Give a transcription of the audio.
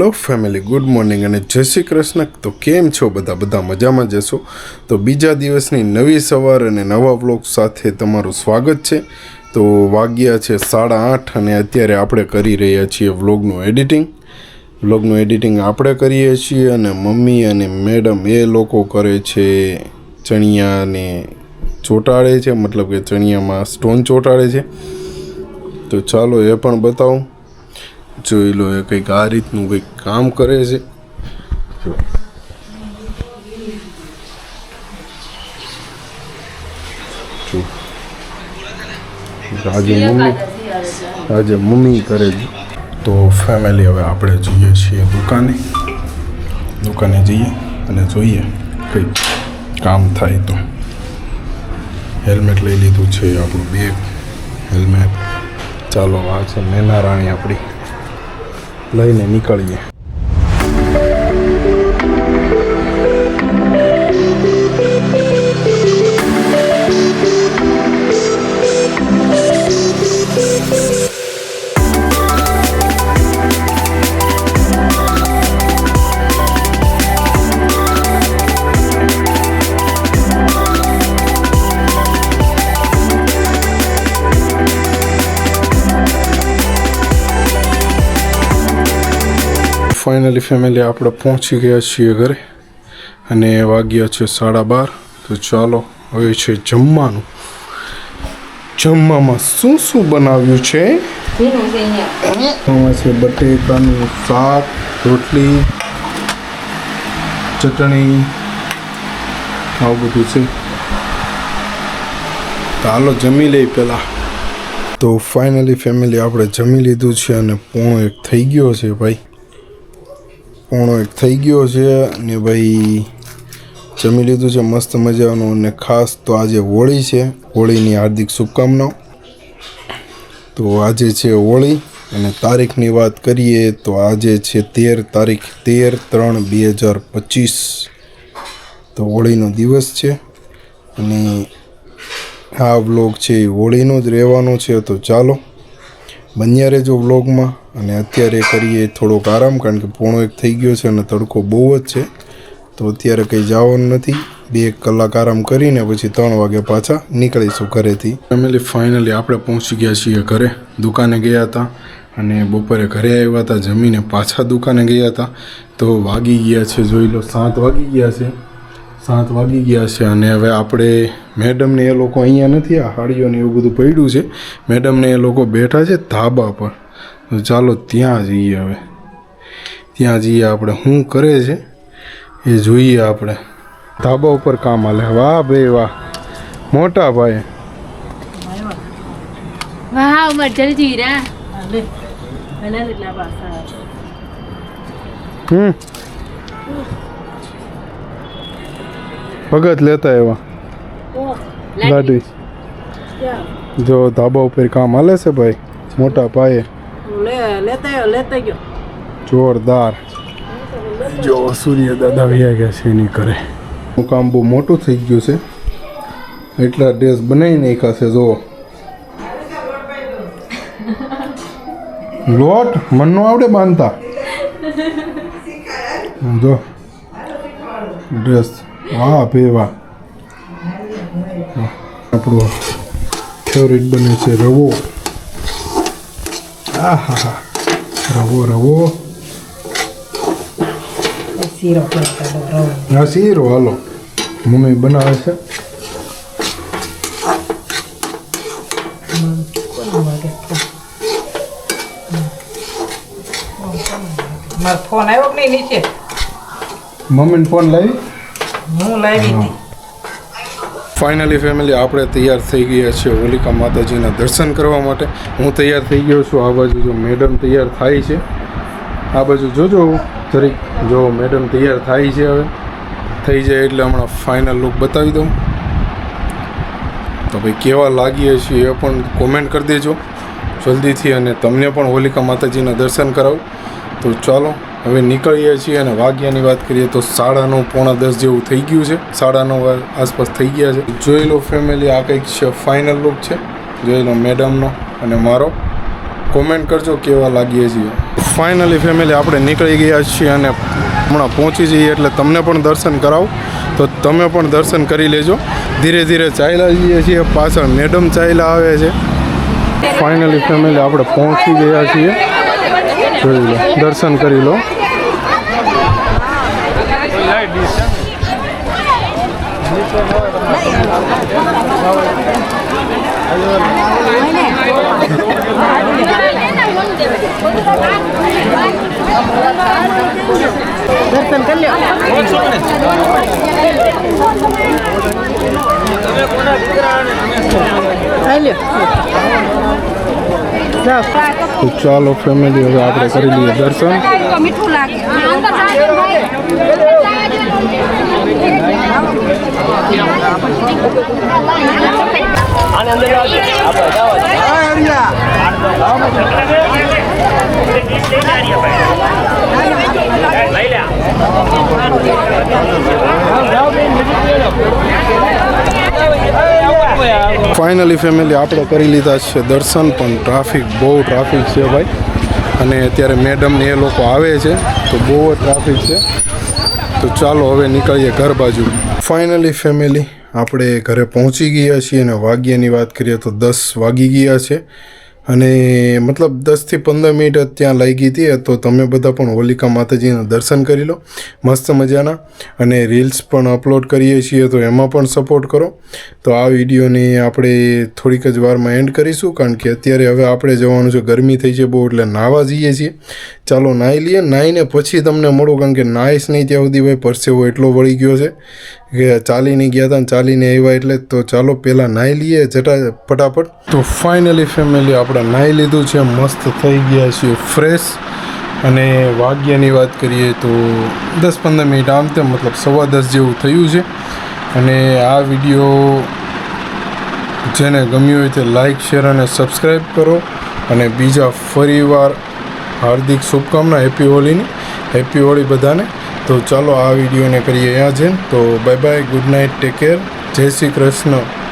Hello family good morning અને જય શ્રી કૃષ્ણ. તો કેમ છો બધા? બધા મજામાં જશો તો બીજા દિવસની નવી સવાર અને નવા વ્લોગ સાથે તમારું સ્વાગત છે. તો વાગ્યા છે સાડા આઠ અને અત્યારે આપણે કરી રહ્યા છીએ વ્લોગનું એડિટિંગ. વ્લોગનું એડિટિંગ આપણે કરીએ છીએ અને મમ્મી અને મેડમ એ લોકો કરે છે ચણિયાને ચોંટાડે છે. મતલબ કે ચણિયામાં સ્ટોન ચોંટાડે છે. તો ચાલો એ પણ બતાવું. જોઈ લો એ કંઈક આ રીતનું કંઈક કામ કરે છે. આજે મમ્મી આજે મમ્મી કરે છે. તો ફેમિલી હવે આપણે જઈએ છીએ દુકાને. દુકાને જઈએ અને જોઈએ કંઈક કામ થાય તો. હેલ્મેટ લઈ લીધું છે આપણું બેગ. હેલ્મેટ. ચાલો આ છે મેના રાણી આપણી. લઈને નીકળીએ ફાઇનલી ફેમિલી આપણે પહોંચી ગયા છીએ ઘરે. અને વાગ્યા છે સાડા બાર. તો ચાલો, હવે છે જમવાનું. જમવામાં શું શું બનાવ્યું છે? છે બટેકાનું શાક, રોટલી, ચટણી, આવું બધું છે. હાલો, જમી લઈ પહેલાં. તો ફાઇનલી ફેમિલી આપણે જમી લીધું છે અને પોણો એક થઈ ગયો છે, ભાઈ. પોણો એક થઈ ગયો છે ને ભાઈ જમી લીધું છે, મસ્ત મજાનું અને ખાસ તો આજે હોળી છે. હોળીની હાર્દિક શુભકામનાઓ. તો આજે છે હોળી અને તારીખની વાત કરીએ તો આજે છે તેર તારીખ, તેર ત્રણ બે હજાર પચીસ. તો હોળીનો દિવસ છે અને આ વ્લોગ છે એ હોળીનો જ રહેવાનો છે, તો ચાલો બન્યા રહેજો વ્લોગમાં. અને અત્યારે કરીએ થોડોક આરામ, કારણ કે પોણો એક થઈ ગયો છે અને તડકો બહુ જ છે. તો અત્યારે કંઈ જવાનું નથી. બે એક કલાક આરામ કરીને પછી ત્રણ વાગે પાછા નીકળીશું ઘરેથી. ફેમિલી ફાઇનલી આપણે પહોંચી ગયા છીએ ઘરે. દુકાને ગયા હતા અને બપોરે ઘરે આવ્યા હતા, જમીને પાછા દુકાને ગયા હતા. તો વાગી ગયા છે, જોઈ લો, સાત વાગી ગયા છે. સાત વાગી ગયા છે અને હવે આપણે મેડમને એ લોકો અહીંયા નથી, આ હાડીઓને એવું બધું પડ્યું છે. મેડમને એ લોકો બેઠા છે ધાબા પર. તો ચાલો ત્યાં જઈએ હવે. ત્યાં જઈએ આપણે. શું કરે છે એ જોઈએ આપણે. ધાબા ઉપર કામ હાલે. વાહ ભાઈ વાહ. મોટા ભાઈ વાહ ઉમર જલ્દી રા. ભલે એટલા પાસા હમ. ભગત લેતા એવા લાડવી જો ધાબા ઉપર કામ હાલે છે ભાઈ. મોટા પાયે લેતા લેતા ગયો. જોરદાર. જો સૂર્ય દાદા વૈયા ગયા છે એની કરે હું કામ બહુ મોટું થઈ ગયું છે. એટલા ડ્રેસ બનાવી નાખ્યા છે જો લોટ મનનો આવડે બાંધતા. જો. ડ્રેસ. વાહ ભે વાહ. આપણું ફેવરિટ બને છે રવો. આ હા હા રવો રવો શીરો હા શીરો હાલો મમ્મી બનાવે છે મારો ફોન આવ્યો કે નહીં નીચે મમ્મીને ફોન લાવી હું લાવી હતી ફાઇનલી ફેમિલી આપણે તૈયાર થઈ ગયા છીએ હોલિકા માતાજીના દર્શન કરવા માટે. હું તૈયાર થઈ ગયો છું. આ બાજુ જો મેડમ તૈયાર થાય છે. આ બાજુ જોજો જરીક. જો મેડમ તૈયાર થાય છે હવે. થઈ જાય એટલે હમણાં ફાઇનલ લુક બતાવી દઉં. તો ભાઈ કેવા લાગીએ છીએ એ પણ કોમેન્ટ કરી દેજો. જલ્દીથી અને તમને પણ હોલિકા માતાજીના દર્શન કરાવું. તો ચાલો હવે નીકળીએ છીએ અને વાગ્યાની વાત કરીએ તો સાડા નવ પોણા દસ જેવું થઈ ગયું છે. સાડા નવ આસપાસ થઈ ગયા છે. જોઈ લો ફેમિલી આ કંઈક છે ફાઇનલ લુક છે. જોઈ લો મેડમનો અને મારો. કોમેન્ટ કરજો કેવા લાગીએ છીએ. ફાઇનલી ફેમિલી આપણે નીકળી ગયા છીએ અને હમણાં પહોંચી જઈએ એટલે તમને પણ દર્શન કરાવું. તો તમે પણ દર્શન કરી લેજો. ધીરે ધીરે ચાલ્યા જઈએ છીએ. પાછળ મેડમ ચાલ્યા આવે છે. ફાઇનલી ફેમિલી આપણે પહોંચી ગયા છીએ. જોઈ લો દર્શન કરી લો. દર્શન કરી લ્યો ચાલ્યો જાઓ તો ચાલો ફેમિલી હવે આપણે કરી લઈએ દર્શન મીઠું લાગે અંદર જાજો ભાઈ ફાઇનલી ફેમિલી આપણે કરી લીધા છે દર્શન, પણ ટ્રાફિક બહુ ટ્રાફિક છે ભાઈ. અને અત્યારે મેડમ ને એ લોકો આવે છે, તો બહુ જ ટ્રાફિક છે. તો ચાલો હવે નીકળીએ ઘર બાજુ. ફાઇનલી ફેમિલી આપણે ઘરે પહોંચી ગયા છીએ અને વાગ્યાની વાત કરીએ તો દસ વાગી ગયા છે. અને મતલબ દસથી પંદર મિનિટ ત્યાં લાગી હતી, તો તમે બધા પણ હોલિકા માતાજીના દર્શન કરી લો, મસ્ત મજાના. અને રીલ્સ પણ અપલોડ કરીએ છીએ, તો એમાં પણ સપોર્ટ કરો. તો આ વિડીયોને આપણે થોડીક જ વારમાં એન્ડ કરીશું, કારણ કે અત્યારે હવે આપણે જવાનું છે, ગરમી થઈ છે બહુ, એટલે નાહવા જઈએ છીએ. ચાલો નાહી લઈએ, નાહીને પછી તમને મળું, કારણ કે નાહીશ નહીં ત્યાં સુધી ભાઈ, પરસેવો એટલો વળી ગયો છે, કે ચાલીને ગયા હતા ચાલીને આવ્યા એટલે, તો ચાલો પહેલાં નાહી લઈએ, જટા, ફટાફટ. તો ફાઇનલી ફેમિલી આપણે નાહી લીધું છે, મસ્ત થઈ ગયા છીએ ફ્રેશ અને વાગ્યાની વાત કરીએ તો દસ પંદર મિનિટ આમ તેમ, મતલબ સવા દસ જેવું થયું છે. અને આ વીડિયો જેને ગમ્યું હોય તે લાઇક શેર અને સબસ્ક્રાઈબ કરો. અને બીજા ફરીવાર હાર્દિક શુભકામના હેપી હોલીની હેપી હોળી બધાને. તો ચાલો આ વિડીયોને કરીએ અહીંયા છે તો bye bye good night take care જય શ્રી કૃષ્ણ.